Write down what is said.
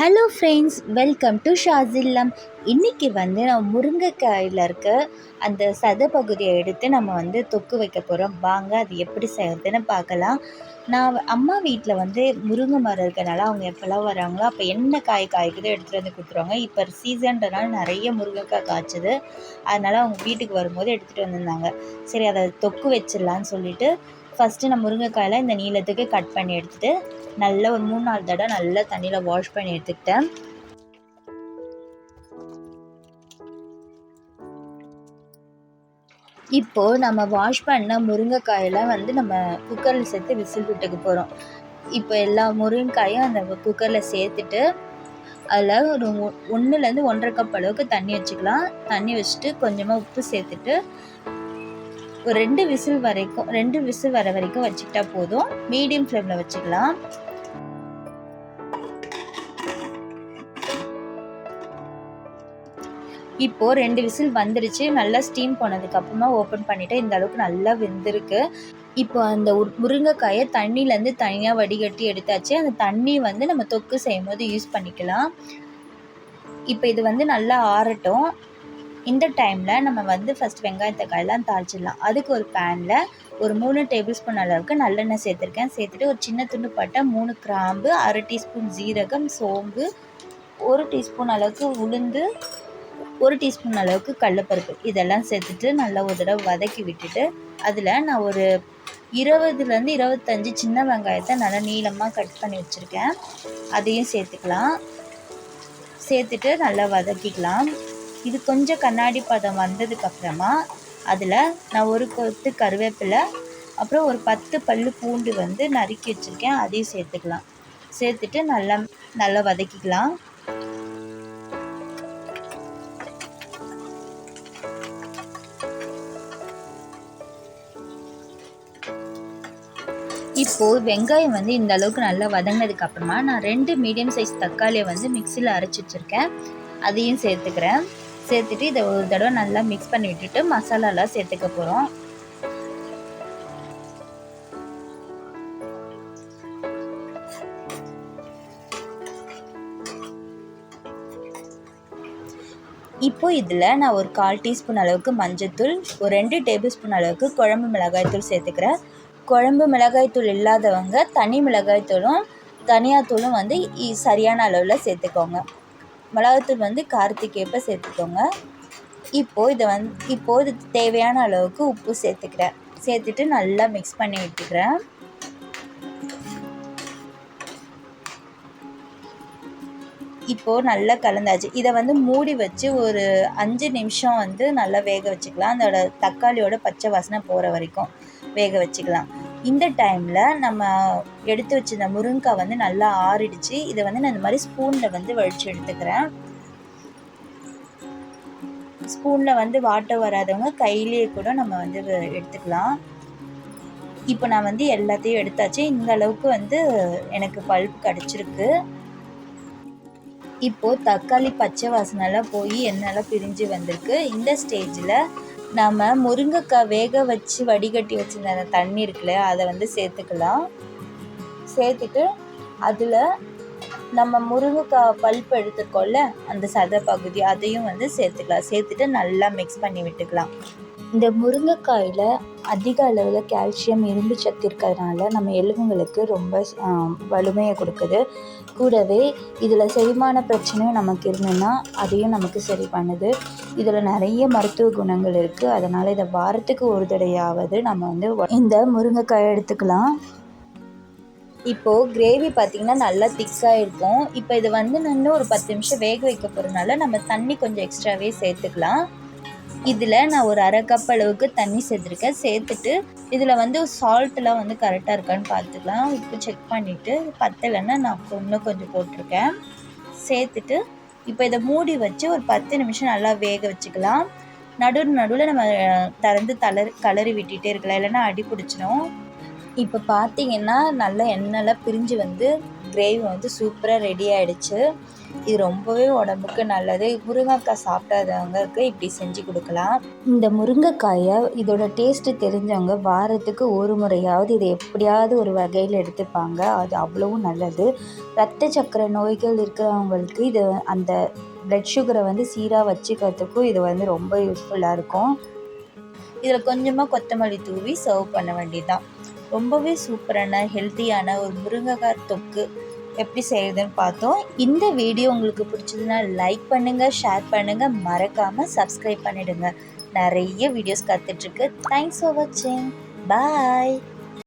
Hello friends welcome to ஷாசில்லம் இன்றைக்கி வந்து நம்ம முருங்கைக்காயில் இருக்க அந்த சத பகுதியை எடுத்து நம்ம வந்து தொக்கு வைக்க போகிறோம் வாங்க அது எப்படி செய்யறதுன்னு பார்க்கலாம். நான் அம்மா வீட்டில் வந்து முருங்கை மரம் இருக்கனால அவங்க எப்போல்லாம் வராங்களோ அப்போ என்ன காய் காய்க்குதோ எடுத்துகிட்டு வந்து கொடுத்துருவாங்க. இப்போ சீசன்றனால நிறைய முருங்கைக்காய் காய்ச்சது. அதனால் அவங்க வீட்டுக்கு வரும்போது எடுத்துகிட்டு வந்திருந்தாங்க. சரி அதை தொக்கு வச்சிடலான்னு சொல்லிட்டு ஃபஸ்ட்டு நான் முருங்கைக்காயில் இந்த நீளத்துக்கு கட் பண்ணி எடுத்துகிட்டு நல்லா ஒரு மூணு நாலு தடவை நல்லா தண்ணியில் வாஷ் பண்ணி எடுத்துக்கிட்டேன். இப்போது நம்ம வாஷ் பண்ண முருங்கைக்காயெல்லாம் வந்து நம்ம குக்கரில் சேர்த்து விசில் விட்டுக்கு போகிறோம் இப்போ எல்லா முருங்கைக்காயும் அந்த குக்கரில் சேர்த்துட்டு அதில் ஒரு ஒன்றுலேருந்து ஒன்றரை கப் அளவுக்கு தண்ணி வச்சுக்கலாம். தண்ணி வச்சுட்டு கொஞ்சமாக உப்பு சேர்த்துட்டு ஒரு ரெண்டு விசில் வரைக்கும் ரெண்டு விசில் வர வரைக்கும் வச்சுக்கிட்டா போதும். மீடியம் ஃப்ளேமில் வச்சுக்கலாம். இப்போது ரெண்டு விசில் வந்துடுச்சு நல்லா ஸ்டீம் போனதுக்கப்புறமா ஓப்பன் பண்ணிவிட்டு இந்த அளவுக்கு நல்லா வெந்திருக்கு. இப்போ அந்த முருங்கைக்காயை தண்ணியிலேருந்து தனியாக வடிகட்டி எடுத்தாச்சு. அந்த தண்ணி வந்து நம்ம தொக்கு செய்யும் போது யூஸ் பண்ணிக்கலாம். இப்போ இது வந்து நல்லா ஆறட்டும். இந்த டைமில் நம்ம வந்து ஃபஸ்ட் வெங்காயத்தை காயெல்லாம் தாளிச்சிடலாம். அதுக்கு ஒரு பேனில் ஒரு மூணு டேபிள் ஸ்பூன் அளவுக்கு நல்லெண்ணெய் சேர்த்துருக்கேன். சேர்த்துட்டு ஒரு சின்ன துண்டு பட்டை மூணு கிராம்பு அரை டீஸ்பூன் ஜீரகம் சோம்பு ஒரு டீஸ்பூன் அளவுக்கு உளுந்து ஒரு டீஸ்பூன் அளவுக்கு கடலப்பருப்பு. இதெல்லாம் சேர்த்துட்டு நல்லா ஒரு தடவை வதக்கி விட்டுட்டு அதில் நான் ஒரு இருபதுலேருந்து இருபத்தஞ்சி சின்ன வெங்காயத்தை நல்லா நீளமாக கட் பண்ணி வச்சுருக்கேன். அதையும் சேர்த்துக்கலாம். சேர்த்துட்டு நல்லா வதக்கிக்கலாம். இது கொஞ்சம் கண்ணாடி பதம் வந்ததுக்கப்புறமா அதில் நான் ஒரு கொத்து கருவேப்பிலை அப்புறம் ஒரு பத்து பல் பூண்டு வந்து நறுக்கி வச்சுருக்கேன். அதையும் சேர்த்துக்கலாம். சேர்த்துட்டு நல்லா நல்லா வதக்கிக்கலாம். இப்போது வெங்காயம் வந்து இந்த அளவுக்கு நல்லா வதங்கினதுக்கு அப்புறமா நான் ரெண்டு மீடியம் சைஸ் தக்காளியை வந்து மிக்சியில் அரைச்சி வச்சுருக்கேன். அதையும் சேர்த்துக்கிறேன். சேர்த்துட்டு இதை ஒரு தடவை நல்லா மிக்ஸ் பண்ணி விட்டுட்டு மசாலாலாம் சேர்த்துக்க போகிறோம் இப்போது இதில் நான் ஒரு கால் டீஸ்பூன் அளவுக்கு மஞ்சள்தூள் ஒரு ரெண்டு டேபிள் ஸ்பூன் அளவுக்கு குழம்பு மிளகாய்த்தூள் சேர்த்துக்கிறேன். குழம்பு மிளகாய்த்தூள் இல்லாதவங்க தனி மிளகாய்த்தூளும் தனியாத்தூளும் வந்து சரியான அளவில் சேர்த்துக்கோங்க. மிளகாத்தூள் வந்து காரத்துக்கு சேர்த்துக்கோங்க. இப்போது இதை வந்து இப்போது இது தேவையான அளவுக்கு உப்பு சேர்த்துக்கிறேன். சேர்த்துட்டு நல்லா மிக்ஸ் பண்ணி விட்டுக்கிறேன் இப்போது நல்லா கலந்தாச்சு. இதை வந்து மூடி வச்சு ஒரு அஞ்சு நிமிஷம் வந்து நல்லா வேக வச்சுக்கலாம். அதோட தக்காளியோட பச்சை வாசனை போகிற வரைக்கும் வேக வச்சுக்கலாம். இந்த டைமில் நம்ம எடுத்து வச்சிருந்த முருங்கைக்காய் வந்து நல்லா ஆறிடுச்சு. இதை வந்து நான் இந்த மாதிரி ஸ்பூனில் வந்து வழித்து எடுத்துக்கிறேன். ஸ்பூனில் வந்து வாட்டர் வராதவங்க கையிலேயே கூட நம்ம வந்து எடுத்துக்கலாம். இப்போ நான் வந்து எல்லாத்தையும் எடுத்தாச்சு. இந்த அளவுக்கு வந்து எனக்கு பல்ப் கிடச்சிருக்கு. இப்போது தக்காளி பச்சை வாசனைலாம் போய் என்னால் பிரிஞ்சு வந்திருக்கு. இந்த ஸ்டேஜில் நம்ம முருங்கைக்காய் வேக வச்சு வடிகட்டி வச்சுருந்த அந்த தண்ணி இருக்குல்ல அதை வந்து சேர்த்துக்கலாம். சேர்த்துட்டு அதில் நம்ம முருங்கைக்காய் பல்ப் எடுத்துருக்கோம்ல அந்த சதை பகுதி அதையும் வந்து சேர்த்துக்கலாம். சேர்த்துட்டு நல்லா மிக்ஸ் பண்ணி விட்டுக்கலாம். இந்த முருங்கைக்காயில் அதிக அளவில் கால்சியம் இரும்பு சத்து இருக்கிறதுனால நம்ம எலும்புங்களுக்கு ரொம்ப வலிமையை கொடுக்குது. கூடவே இதில் செரிமான பிரச்சனையும் நமக்கு இருந்ததுன்னா அதையும் நமக்கு சரி பண்ணுது. இதில் நிறைய மருத்துவ குணங்கள் இருக்குது அதனால் இதை வாரத்துக்கு ஒரு தடையாவது நம்ம வந்து இந்த முருங்கைக்காயை எடுத்துக்கலாம். இப்போது கிரேவி பார்த்திங்கன்னா நல்லா திக்காக இருக்கும். இப்போ இது வந்து இன்னும் ஒரு பத்து நிமிஷம் வேக வைக்க போகிறதுனால நம்ம தண்ணி கொஞ்சம் எக்ஸ்ட்ராவே சேர்த்துக்கலாம். இதில் நான் ஒரு அரை கப் அளவுக்கு தண்ணி சேர்த்துருக்கேன். சேர்த்துட்டு இதில் வந்து சால்ட்டெலாம் வந்து கரெக்டாக இருக்கான்னு பார்த்துக்கலாம். உப்பு செக் பண்ணிவிட்டு பத்தலைன்னா நான் இன்னும் கொஞ்சம் போட்டிருக்கேன். சேர்த்துட்டு இப்போ இதை மூடி வச்சு ஒரு பத்து நிமிஷம் நல்லா வேக வச்சுக்கலாம். நடு நடுவில் நம்ம திறந்து தளர் கலரி விட்டுகிட்டே இருக்கலாம். இல்லைன்னா அடி பிடிச்சிடும் இப்போ பார்த்தீங்கன்னா நல்லா எண்ணெய்லாம் பிரிஞ்சு வந்து கிரேவி வந்து சூப்பராக ரெடி ஆகிடுச்சு இது ரொம்பவே உடம்புக்கு நல்லது. முருங்கைக்காய் சாப்பிடாதவங்களுக்கு இப்படி செஞ்சு கொடுக்கலாம். இந்த முருங்கைக்காயை இதோட டேஸ்ட்டு தெரிஞ்சவங்க வாரத்துக்கு ஒரு முறையாவது இதை எப்படியாவது ஒரு வகையில் எடுத்துப்பாங்க. அது அவ்வளவும் நல்லது. ரத்த சக்கரை நோய்கள் இருக்கிறவங்களுக்கு இது அந்த பிளட் சுகரை வந்து சீராக வச்சுக்கிறதுக்கும் இது வந்து ரொம்ப யூஸ்ஃபுல்லாக இருக்கும். இதில் கொஞ்சமாக கொத்தமல்லி தூவி சர்வ் பண்ண வேண்டியதுதான். ரொம்பவே சூப்பரான ஹெல்த்தியான ஒரு முருங்கைக்காய் தொக்கு எப்படி செய்கிறதுன்னு பார்த்தோம். இந்த வீடியோ உங்களுக்கு பிடிச்சதுன்னா லைக் பண்ணுங்கள் ஷேர் பண்ணுங்கள் மறக்காமல் சப்ஸ்கிரைப் பண்ணிவிடுங்க நிறைய வீடியோஸ் கற்றுட்ருக்கு தேங்க்ஸ் ஃபார் வாட்சிங் பாய்